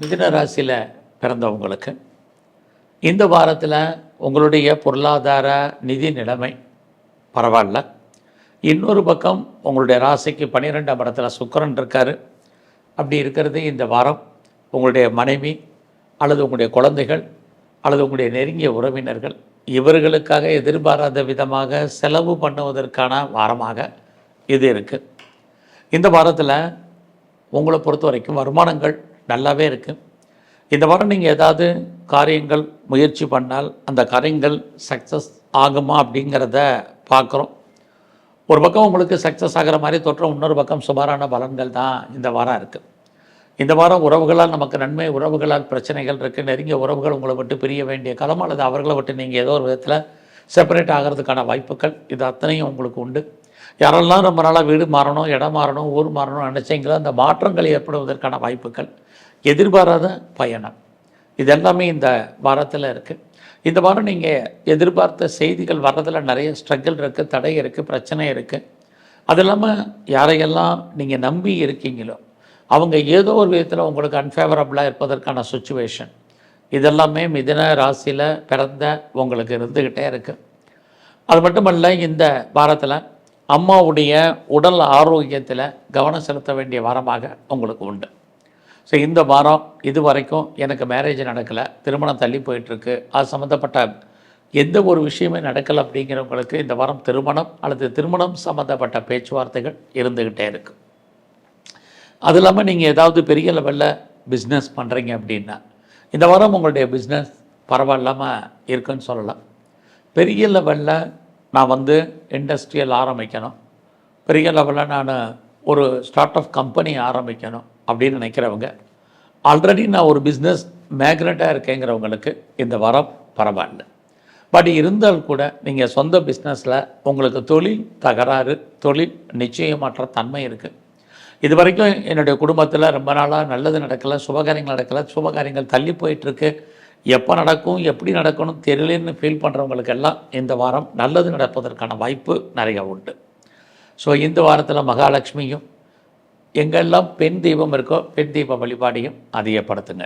மிதுன ராசியில் பிறந்தவங்களுக்கு இந்த வாரத்தில் உங்களுடைய பொருளாதார நிதி நிலைமை பரவாயில்ல. இன்னொரு பக்கம் உங்களுடைய ராசிக்கு பன்னிரெண்டாம் இடத்துல சுக்கரன் இருக்கார். அப்படி இருக்கிறது இந்த வாரம் உங்களுடைய மனைவி அல்லது உங்களுடைய குழந்தைகள் அல்லது உங்களுடைய நெருங்கிய உறவினர்கள் இவர்களுக்காக எதிர்பாராத விதமாக செலவு பண்ணுவதற்கான வாரமாக இது இருக்குது இந்த வாரத்தில் உங்களை பொறுத்த வரைக்கும் வருமானங்கள் நல்லாவே இருக்குது இந்த வாரம் நீங்கள் ஏதாவது காரியங்கள் முயற்சி பண்ணால் அந்த காரியங்கள் சக்ஸஸ் ஆகுமா அப்படிங்கிறத பார்க்குறோம் ஒரு பக்கம் உங்களுக்கு சக்ஸஸ் ஆகிற மாதிரி தோற்றம் இன்னொரு பக்கம் சுமாரான பலன்கள் தான் இந்த வாரம் இருக்குது இந்த வாரம் உறவுகளால் நமக்கு நன்மை உறவுகளால் பிரச்சனைகள் இருக்குது நெருங்கிய உறவுகள் உங்களை விட்டு பிரிய வேண்டிய காலம் அல்லது அவர்களை விட்டு நீங்கள் ஏதோ ஒரு விதத்தில் செப்பரேட் ஆகிறதுக்கான வாய்ப்புகள் இது அத்தனையும் உங்களுக்கு உண்டு. யாரெல்லாம் ரொம்ப நாளாக வீடு மாறணும் இடம் மாறணும் ஊர் மாறணும் நினச்சிங்களோ அந்த மாற்றங்கள் ஏற்படுவதற்கான வாய்ப்புகள். எதிர்பாராத பயணம். இது எல்லாமே இந்த வாரத்தில் இருக்குது இந்த வாரம் நீங்கள் எதிர்பார்த்த செய்திகள் வர்றதில் நிறைய ஸ்ட்ரகிள் இருக்குது தடை இருக்குது பிரச்சனை இருக்குது அது இல்லாமல் யாரையெல்லாம் நீங்கள் நம்பி இருக்கீங்களோ அவங்க ஏதோ ஒரு விதத்தில் உங்களுக்கு அன்ஃபேவரபுளாக இருப்பதற்கான சுச்சுவேஷன் இதெல்லாமே மிதன ராசியில் பிறந்த உங்களுக்கு இருந்துக்கிட்டே இருக்குது அது மட்டுமல்ல இந்த வாரத்தில் அம்மாவுடைய உடல் ஆரோக்கியத்தில் கவனம் செலுத்த வேண்டிய வாரமாக உங்களுக்கு உண்டு. ஸோ இந்த வாரம் இது வரைக்கும் எனக்கு மேரேஜ் நடக்கலை. திருமணம் தள்ளி போயிட்டுருக்கு. அது சம்மந்தப்பட்ட எந்த ஒரு விஷயமே நடக்கலை அப்படிங்கிறவங்களுக்கு இந்த வாரம் திருமணம் அல்லது திருமணம் சம்மந்தப்பட்ட பேச்சுவார்த்தைகள் இருந்துக்கிட்டே இருக்குது அது இல்லாமல் நீங்கள் ஏதாவது பெரிய லெவலில் பிஸ்னஸ் பண்ணுறீங்க அப்படின்னா இந்த வாரம் உங்களுடைய பிஸ்னஸ் பரவாயில்லாமல் இருக்குன்னு சொல்லலாம். பெரிய லெவலில் நான் வந்து இண்டஸ்ட்ரியல் ஆரம்பிக்கணும். பெரிய லெவலில் நான் ஒரு ஸ்டார்ட் அப் கம்பெனி ஆரம்பிக்கணும். அப்படின்னு நினைக்கிறவங்க. ஆல்ரெடி நான் ஒரு பிஸ்னஸ் மேக்னட்டாக இருக்கேங்கிறவங்களுக்கு இந்த வாரம் பரவாயில்ல. பட் இருந்தால் கூட நீங்கள் சொந்த பிஸ்னஸில் உங்களுக்கு தொழில் தகராறு தொழில் நிச்சயமற்ற தன்மை இருக்குது இது வரைக்கும் என்னுடைய குடும்பத்தில் ரொம்ப நாளாக நல்லது நடக்கலை சுபகாரியங்கள் நடக்கலை சுபகாரியங்கள் தள்ளி போயிட்டுருக்கு. எப்போ நடக்கும் எப்படி நடக்கணும் தெரியலன்னு ஃபீல் பண்ணுறவங்களுக்கெல்லாம் இந்த வாரம் நல்லது நடப்பதற்கான வாய்ப்பு நிறைய உண்டு. ஸோ இந்த வாரத்தில் மகாலட்சுமியும் எங்கெல்லாம் பெண் தெய்வம் இருக்கோ பெண் தெய்வ வழிபாடையும் அதிகப்படுத்துங்க.